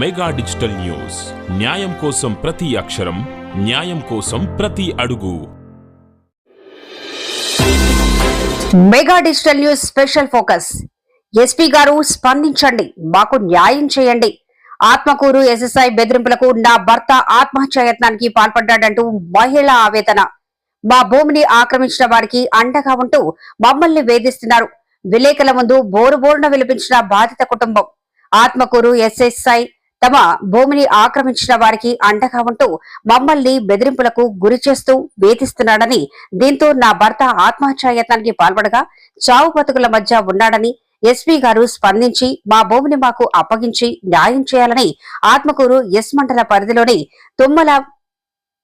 Mega digital news. న్యాయం కోసం ప్రతి అక్షరం న్యాయం కోసం ప్రతి అడుగు. Mega digital news special focus. SP గారు స్పందించండి మాకు న్యాయం చేయండి. ఆత్మకూరు ఎస్ఎస్ఐ బెదిరింపులకు నా భర్త ఆత్మహత్య యత్నానికి పాల్పడ్డాడంటూ మహిళ ఆవేదన. మా భూమిని ఆక్రమించిన వారికి అండగా ఉంటూ మమ్మల్ని వేధిస్తున్నారు. విలేకరుల ముందు బోరు బోరున విలిపించిన బాధిత కుటుంబం. ఆత్మకూరు ఎస్ఎస్ఐ తమ భూమిని ఆక్రమించిన వారికి అండగా ఉంటూ మమ్మల్ని బెదిరింపులకు గురి చేస్తూ వేధిస్తున్నాడని దీంతో నా భర్త ఆత్మహత్యాయత్నానికి పాల్పడగా చావు బతుకుల మధ్య ఉన్నాడని ఎస్పీ గారు స్పందించి మా భూమిని మాకు అప్పగించి న్యాయం చేయాలని ఆత్మకూరు ఎస్ మండల పరిధిలోని తుమ్మల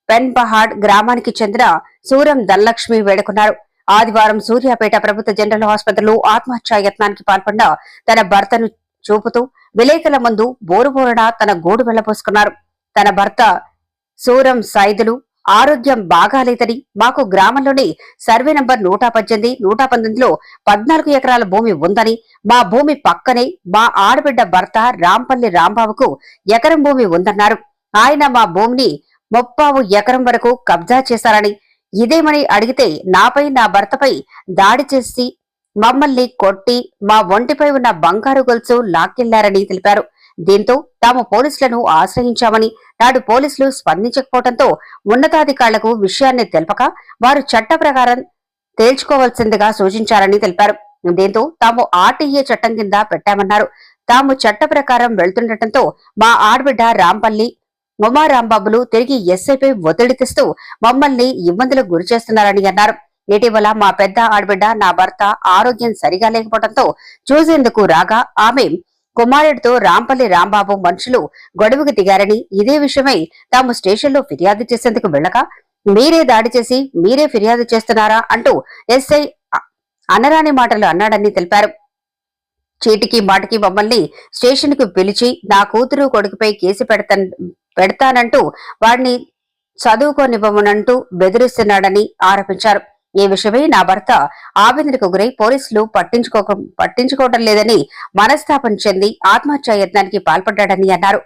పెన్బహాడ్ గ్రామానికి చెందిన సూరం ధనలక్ష్మి వేడుకున్నారు. ఆదివారం సూర్యాపేట ప్రభుత్వ జనరల్ హాస్పిటల్లో ఆత్మహత్యాయత్నానికి పాల్పడిన తన భర్తను చూపుతూ విలేకరుల ముందు బోరుబోరడా తన గోడు వెళ్ళబోసుకున్నారు తన భర్త సూరం సైదులు ఆరోగ్యం బాగాలేదని మాకు గ్రామంలోని సర్వే నంబర్ నూట పద్దెనిమిది నూట పంతొమ్మిదిలో పద్నాలుగు ఎకరాల భూమి ఉందని మా భూమి పక్కనే మా ఆడబిడ్డ భర్త రాంపల్లి రాంబాబుకు ఎకరం భూమి ఉందన్నారు. ఆయన మా భూమిని ముప్పావు ఎకరం వరకు కబ్జా చేశారని ఇదేమని అడిగితే నాపై నా భర్తపై దాడి చేసి మమ్మల్ని కొట్టి మా ఒంటిపై ఉన్న బంగారు గొలుసు లాక్కెళ్ళారని తెలిపారు. దీంతో తాము పోలీసులను ఆశ్రయించామని నాడు పోలీసులు స్పందించకపోవడంతో ఉన్నతాధికారులకు విషయాన్ని తెలపక వారు చట్ట ప్రకారం తేల్చుకోవాల్సిందిగా సూచించారని తెలిపారు. దీంతో తాము ఆర్టీఏ చట్టం కింద పెట్టామన్నారు. తాము చట్ట ప్రకారం వెళ్తుండటంతో మా ఆడబిడ్డ రాంపల్లి ఉమారాంబాబులు తిరిగి ఎస్ఐపై ఒత్తిడి తెస్తూ మమ్మల్ని ఇబ్బందులకు గురి చేస్తున్నారని అన్నారు. ఇటీవల మా పెద్ద ఆడబిడ్డ నా భర్త ఆరోగ్యం సరిగా లేకపోవడంతో చూసేందుకు రాగా ఆమె కుమారుడితో రాంపల్లి రాంబాబు మనుషులు గొడవకు దిగారని ఇదే విషయమై తాము స్టేషన్లో ఫిర్యాదు చేసేందుకు వెళ్ళగా మీరే దాడి చేసి మీరే ఫిర్యాదు చేస్తున్నారా? అంటూ ఎస్ఐ అనరాని మాటలు అన్నాడని తెలిపారు. చీటికి మాటికి మమ్మల్ని స్టేషన్కు పిలిచి నా కూతురు కొడుకుపై కేసు పెడతా పెడతానంటూ వాడిని చదువుకోనివ్వమనంటూ బెదిరిస్తున్నాడని ఆరోపించారు. ఈ విషయమై నా భర్త ఆవేదనకు గురై పోలీసులు పట్టించుకోక పట్టించుకోవడం లేదని మనస్తాపం చెంది ఆత్మహత్య యత్నానికి పాల్పడ్డాడని అన్నారు.